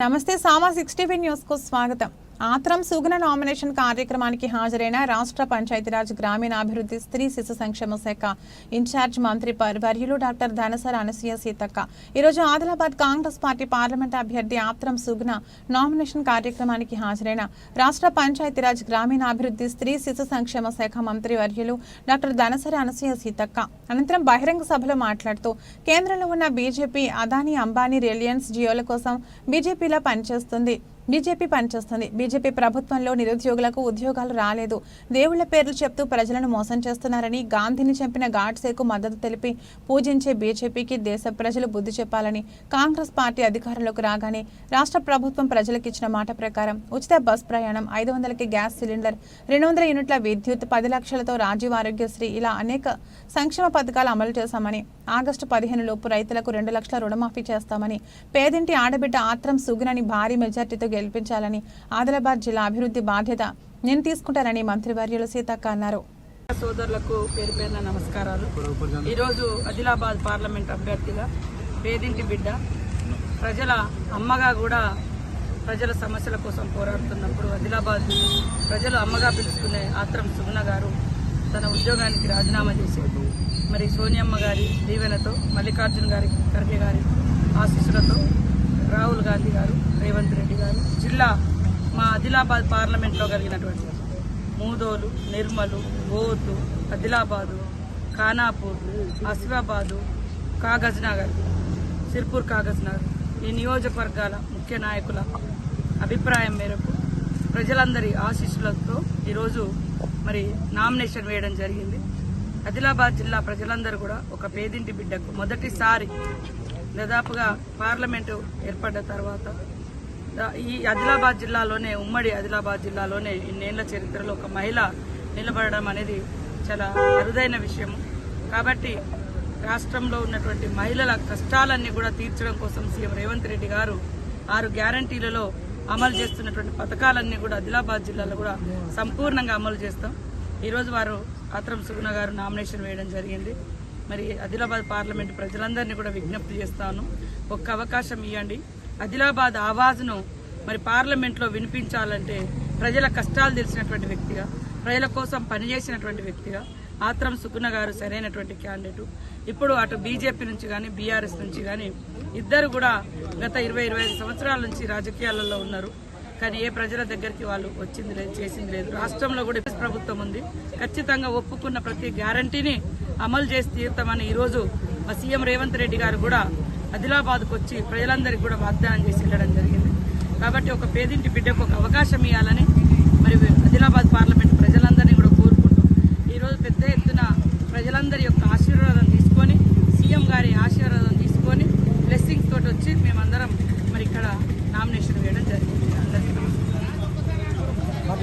నమస్తే సామా sixty news కు స్వాగతం ఆత్రం సుగుణ నామినేషన్ కార్యక్రమానికి హాజరైన రాష్ట్ర పంచాయతీరాజ్ గ్రామీణాభివృద్ధి స్త్రీ శిశు సంక్షేమ శాఖ ఇన్ఛార్జ్ మంత్రి వర్యులు డాక్టర్ ధనసర అనసూయ సీతక్క. ఈరోజు ఆదిలాబాద్ కాంగ్రెస్ పార్టీ పార్లమెంట్ అభ్యర్థి ఆత్రం సుగుణ నామినేషన్ కార్యక్రమానికి హాజరైన రాష్ట్ర పంచాయతీరాజ్ గ్రామీణాభివృద్ధి స్త్రీ శిశు సంక్షేమ శాఖ మంత్రి వర్యులు డాక్టర్ ధనసర అనసూయ సీతక్క. అనంతరం బహిరంగ సభలో మాట్లాడుతూ కేంద్రంలో ఉన్న బీజేపీ అదానీ అంబానీ రిలయన్స్ జియోల కోసం బీజేపీలో పనిచేస్తుంది. బీజేపీ పనిచేస్తుంది. బీజేపీ ప్రభుత్వంలో నిరుద్యోగులకు ఉద్యోగాలు రాలేదు. దేవుళ్ళ పేర్లు చెప్తూ ప్రజలను మోసం చేస్తున్నారని గాంధీని చంపిన గాడ్సేకు మద్దతు తెలిపి పూజించే బీజేపీకి దేశ ప్రజలు బుద్ధి చెప్పాలని కాంగ్రెస్ పార్టీ అధికారంలోకి రాగానే రాష్ట్ర ప్రభుత్వం ప్రజలకు ఇచ్చిన మాట ప్రకారం ఉచిత బస్ ప్రయాణం ఐదు వందలకి గ్యాస్ సిలిండర్ రెండు వందల యూనిట్ల విద్యుత్ పది లక్షలతో రాజీవ్ ఆరోగ్యశ్రీ ఇలా అనేక సంక్షేమ పథకాలు అమలు చేశామని ఆగస్టు పదిహేను లోపు రైతులకు రెండు లక్షల రుణమాఫీ చేస్తామని పేదింటి ఆడబిడ్డ ఆత్రం సుగునని భారీ మెజార్టీతో గెలిపించాలని ఆదిలాబాద్ జిల్లా అభివృద్ధి బాధ్యత నేను తీసుకుంటానని మంత్రివర్యులు సీతక్క అన్నారు. సోదరులకు పేరు పేరున నమస్కారాలు. ఈరోజు ఆదిలాబాద్ పార్లమెంట్ అభ్యర్థిగా పేదింటి బిడ్డ ప్రజల అమ్మగా కూడా ప్రజల సమస్యల కోసం పోరాడుతున్నప్పుడు ఆదిలాబాద్ ప్రజలు అమ్మగా పిలుచుకునే ఆత్రం సుగుణ గారు తన ఉద్యోగానికి రాజీనామా చేశారు. మరి సోనియమ్మ గారి దీవెనతో మల్లికార్జున గారి ఖర్గే గారి ఆశీస్సులతో రాహుల్ గాంధీ గారు రేవంత్ రెడ్డి గారు జిల్లా మా ఆదిలాబాద్ పార్లమెంట్లో కలిగినటువంటి మూదోలు నిర్మలు బోతు ఆదిలాబాదు ఖానాపూర్ ఆసిఫాబాదు కాగజ్ నగర్ సిర్పూర్ కాగజ్ నగర్ ఈ నియోజకవర్గాల ముఖ్య నాయకుల అభిప్రాయం మేరకు ప్రజలందరి ఆశీస్సులతో ఈరోజు మరి నామినేషన్ వేయడం జరిగింది. ఆదిలాబాద్ జిల్లా ప్రజలందరూ కూడా ఒక పేదింటి బిడ్డకు మొదటిసారి దాదాపుగా పార్లమెంటు ఏర్పడ్డ తర్వాత ఈ ఆదిలాబాద్ జిల్లాలోనే ఉమ్మడి ఆదిలాబాద్ జిల్లాలోనే ఇన్నేళ్ళ చరిత్రలో ఒక మహిళ నిలబడడం అనేది చాలా అరుదైన విషయం కాబట్టి రాష్ట్రంలో ఉన్నటువంటి మహిళల కష్టాలన్నీ కూడా తీర్చడం కోసం సీఎం రేవంత్ రెడ్డి గారు ఆరు గ్యారంటీలలో అమలు చేస్తున్నటువంటి పథకాలన్నీ కూడా ఆదిలాబాద్ జిల్లాలో కూడా సంపూర్ణంగా అమలు చేస్తాం. ఈరోజు వారు ఆత్రం సుగుణ గారు నామినేషన్ వేయడం జరిగింది. మరి ఆదిలాబాద్ పార్లమెంట్ ప్రజలందరినీ కూడా విజ్ఞప్తి చేస్తాను. ఒక్క అవకాశం ఇవ్వండి ఆదిలాబాద్ ఆవాజ్ను మరి పార్లమెంట్లో వినిపించాలంటే ప్రజల కష్టాలు తెలిసినటువంటి వ్యక్తిగా ప్రజల కోసం పనిచేసినటువంటి వ్యక్తిగా ఆత్రం సుగుణ గారు సరైనటువంటి క్యాండిడేట్. ఇప్పుడు అటు బీజేపీ నుంచి కానీ బీఆర్ఎస్ నుంచి కానీ ఇద్దరు కూడా గత ఇరవై ఇరవై సంవత్సరాల నుంచి రాజకీయాలలో ఉన్నారు. కానీ ఏ ప్రజల దగ్గరికి వాళ్ళు వచ్చింది లేదు చేసింది లేదు. రాష్ట్రంలో కూడా ప్రభుత్వం ఉంది. ఖచ్చితంగా ఒప్పుకున్న ప్రతి గ్యారంటీని అమలు చేసి తీరుతామని ఈరోజు మా సీఎం రేవంత్ రెడ్డి గారు కూడా ఆదిలాబాద్కు వచ్చి ప్రజలందరికీ కూడా వాగ్దానం చేసి వెళ్ళడం జరిగింది. కాబట్టి ఒక పేదింటి బిడ్డకు ఒక అవకాశం ఇవ్వాలని మరి ఆదిలాబాద్ పార్లమెంట్ ప్రజలందరినీ కూడా కోరుకుంటూ ఈరోజు పెద్ద ఎత్తున ప్రజలందరి యొక్క ఆశీర్వాదం తీసుకొని సీఎం గారి ఆశీర్వాదం తీసుకొని బ్లెస్సింగ్స్ తోటి వచ్చి మేమందరం మరి ఇక్కడ నామినేషన్